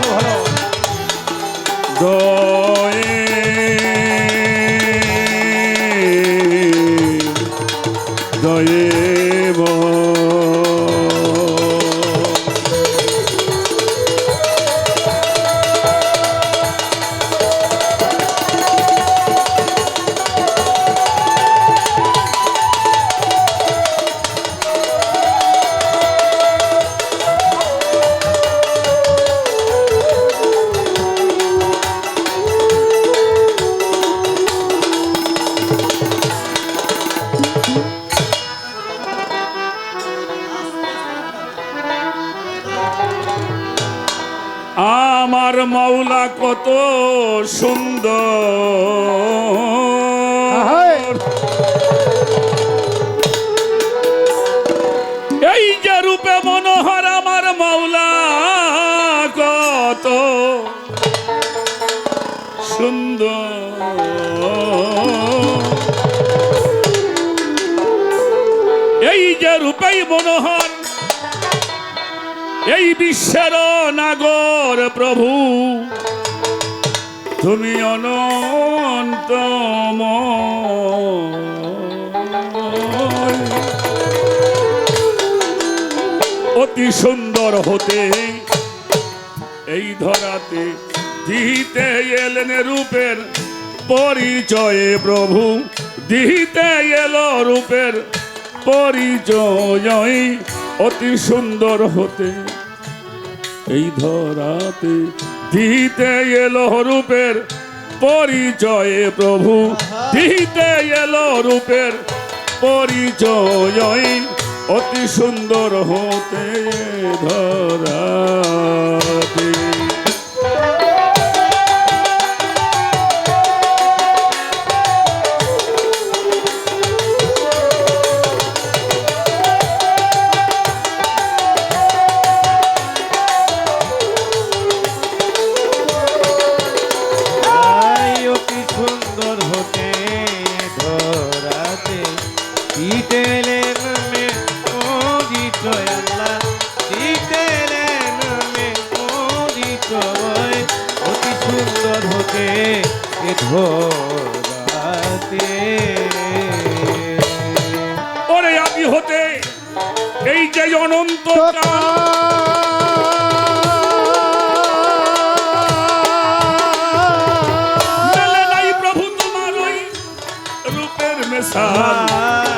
ভালো ভালো। কত সুন্দর। এই যে রূপে মনোহর আমার মাওলা কত সুন্দর। এই যে রূপেই মনোহর এই বিশ্বের নাগর প্রভু। তুমি অনন্তম অতি সুন্দর হতে এই ধরাতে দিতে এলেন রূপের পরিচয়ে প্রভু। দিতে এলো রূপের পরিচয় অতি সুন্দর হতে এই ধরাতে দিতে এলো রূপের পরিচয়ে প্রভু। দিতে এলো রূপের পরিচয়। অতি সুন্দর হতে ধরাতে মেশাল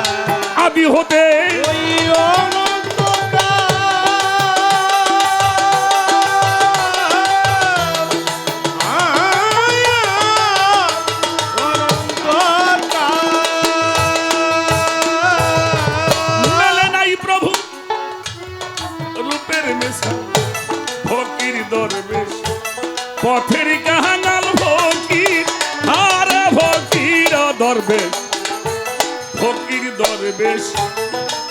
আমি হতে দরবেশ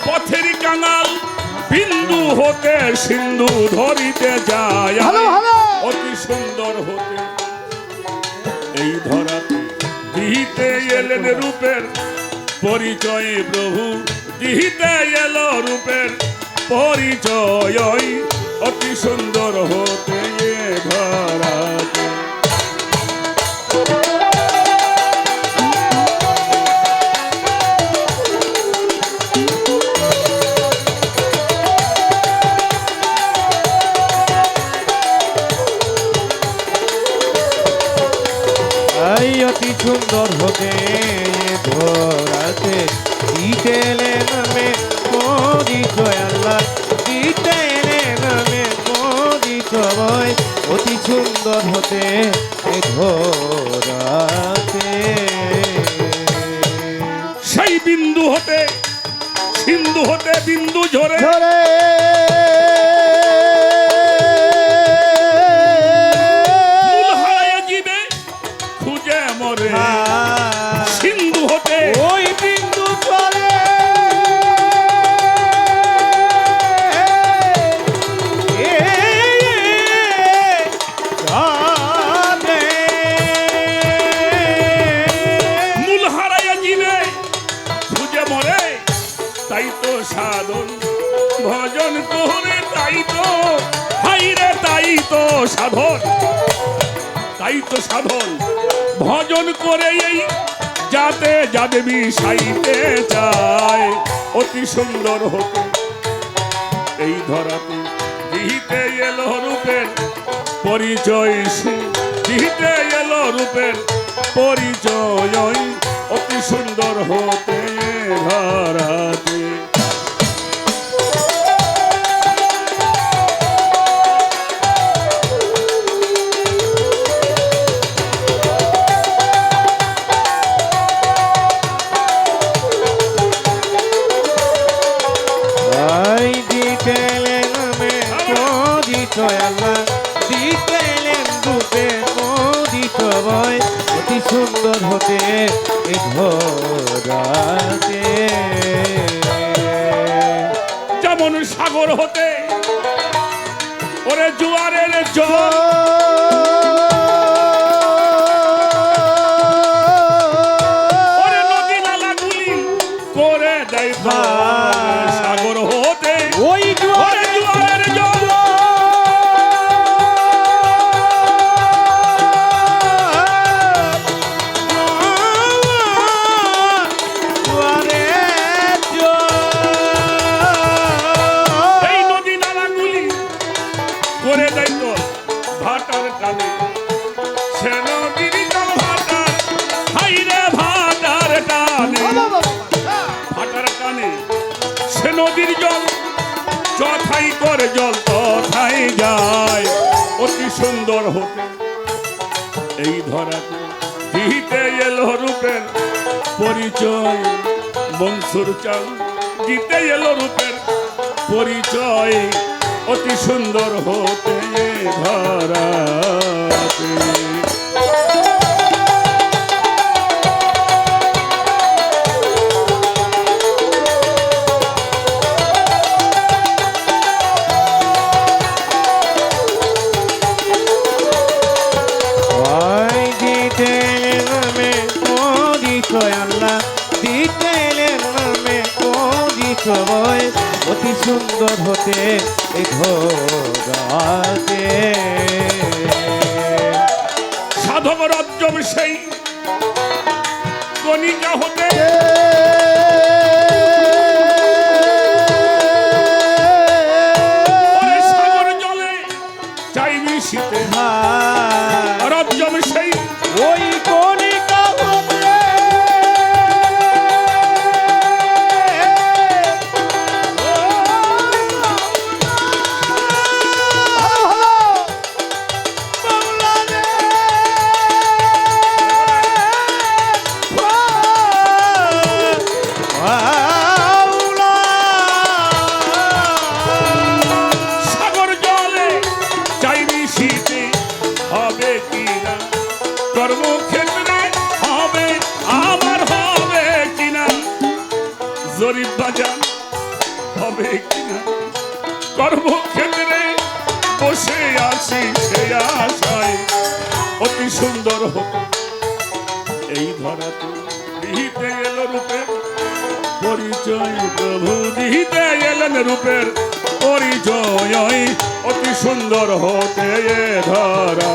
পথের কাঙাল বিন্দু হতে সিন্ধু ধরিতে যায়। অতি সুন্দর হতে। এই ধরাতে দিহিতে এলেন রূপের পরিচয় প্রভু। দিহিতে এলো রূপের পরিচয় অতি সুন্দর হতে এ ধরাতে সুন্দর হতে এ ধরাতে সেই বিন্দু হতে সিন্ধু হতে বিন্দু ঝরে। ধরে তো সাধন। ভজন করে এই যাতে যাতে মিশাইতে চায়। অতি সুন্দর হতে এই ধরাতে দিহিতে এলো রূপের পরিচয় সে। দিহিতে এলো রূপের পরিচয়। অতি সুন্দর হতে ধরাতে হয় অতি সুন্দর হতে যেমন সাগর হতে, ওরে জোয়ারের জল। ওরে নদী নালাগুলি করে দেয় নদীর জল, যথাই করে জল, তথাই যায়। অতি সুন্দর হতে। এই ধরাতে দিতে এলো রূপের পরিচয়। মনসুর চাল দিতে এলো রূপের পরিচয়। অতি সুন্দর হতে এ ধরাতে। কণিকা হতে সুন্দর হতো এই ধরাতে দিতে এল রূপের পরিচয়, প্রভু দিতে এলেন রূপের পরিচয়। অতি সুন্দর হতে ধরা।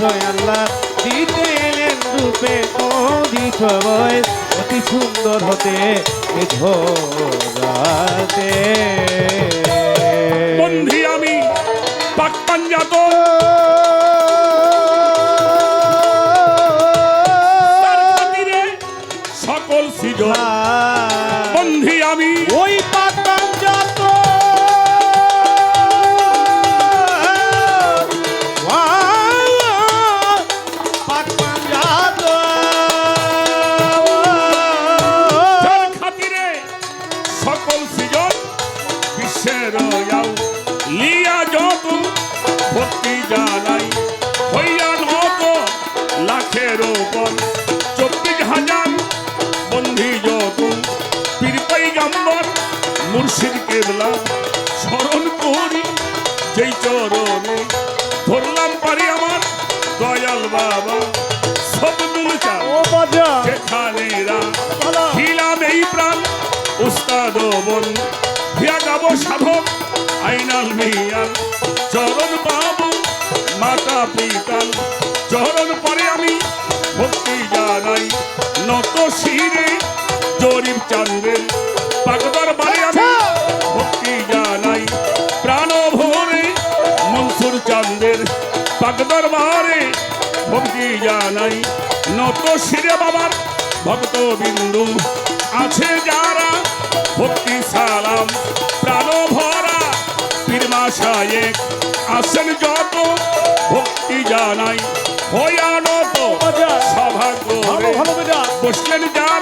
পরিচয় আল্লাহ। দিতেলেন রূপে পরিচয় অতি সুন্দর হতে এ বন্ধি আমি পাক খাতিরে সকল সৃজন। বন্ধি আমি ওই মুর্শিদ কেবলা স্মরণ করি যেই চরণে ধরলাম পারি আমার দয়াল বাবা সব বাজা যেখানেরা খিলাম এই প্রাণ উস্তাদ বন ভিয়া গাবো সাধক আইনাল মিয়ার চরণ বাবু মাতা পিতাল চরণ পরে আমি ভক্তি জানাই নত শিরে জরিপ চান্দের পাগদর বাড়ি আমি ভক্তি জানাই। প্রাণ ভরে মনসুর চান্দের পাগদর বারে ভক্তি জানাই। নত শিরে বাবার ভক্ত বিন্দু আছে যারা ভক্তি সালাম প্রাণ ভরা পীরমা শায়েক আসেন জয় জানাই। ভয়ানত সভাগ্য ভালো ভালো মজা বসলেন যারা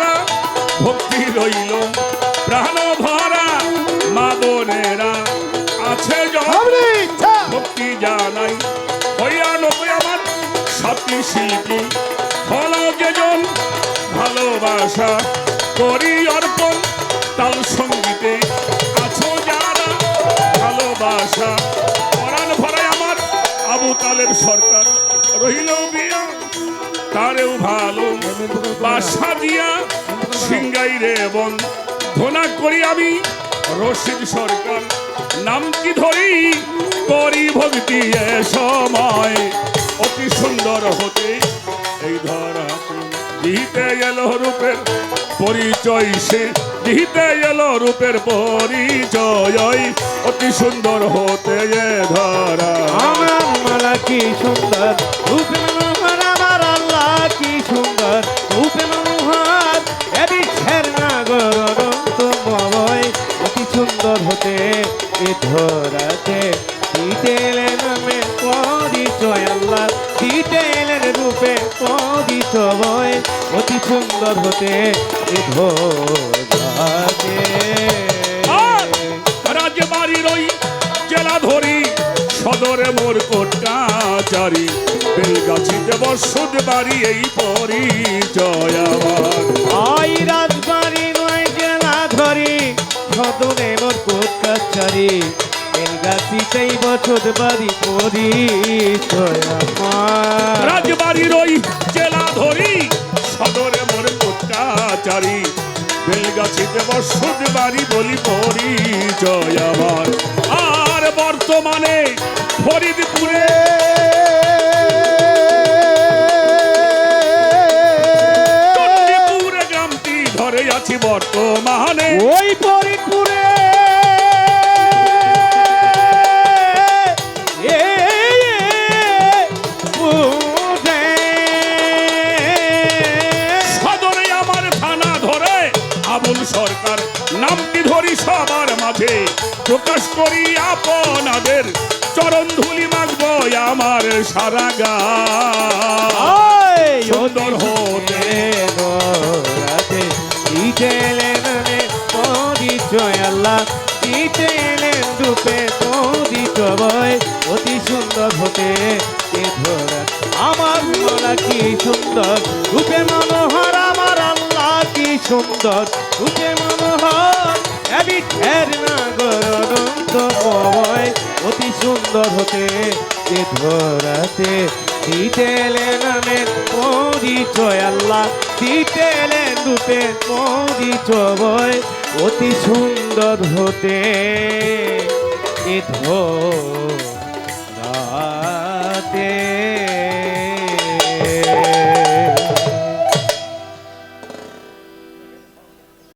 ভালোবাসা করি অর্পণ তাল সঙ্গীতে আছো যারা ভালোবাসা। আমার আবু তালের সরকার রহিল বিয়া, তারেও ভালো। বাসা দিয়া রে বন, ধোনা করি আমি রশিদ সরকার। নাম কি ধরি? করি ভক্তি সময়, অতি সুন্দর হতে এই ধরাতে দিতে এলো রূপের পরিচয় সে। দিতে এলো রূপের পরিচয়, অতি সুন্দর হতে এ ধরা। আমার মালা কি সুন্দর রূপে মনোহর আমার আল্লাহ কি সুন্দর রূপে মনোহর এদি ছের নাগর অনন্ত অতি সুন্দর হতে এ ধরাতে। দিতে নামে পরিচয় আল্লাহ দিতে রূপে পরিচয়। সুন্দর হতে রাজবাড়ির ওই জেলা ধরি সদরে মোর কোটাচারি বেলগাছিতে বসত বাড়ি এই পরিচয় আমার। আই রাজবাড়ি নয় জেলা ধরি সদনে মোর কোট কাছারি এই গাছিতেই বাড়ি পরিচয় আমার। রাজবাড়ির ওই জেলা ধরি সদরে কোটাচারি বেলগাছিতে বাড়ি বলি পরিচয় আমার। আর বর্তমানে ফরিদপুরে গ্রামটি ধরে আছি বর্তমানে। ওই ফরিদপুরে প্রকাশ করি আপনাদের। চরণ ধুলি মাগব আমার সারা গা। সুন্দর হতে পরিচয় আল্লাহ। রূপে পরিচয় অতি সুন্দর হতে ধরা আমার মনা কি সুন্দর? রূপে মনোহর আমার আল্লাহ কি সুন্দর? রূপে মনোহর অতি সুন্দর হতে যে ধরাতে দিতেলে নামে পরিচয় আল্লাহ, দিতেলে দুতে পরিচয় অতি সুন্দর হতে এ ধরাতে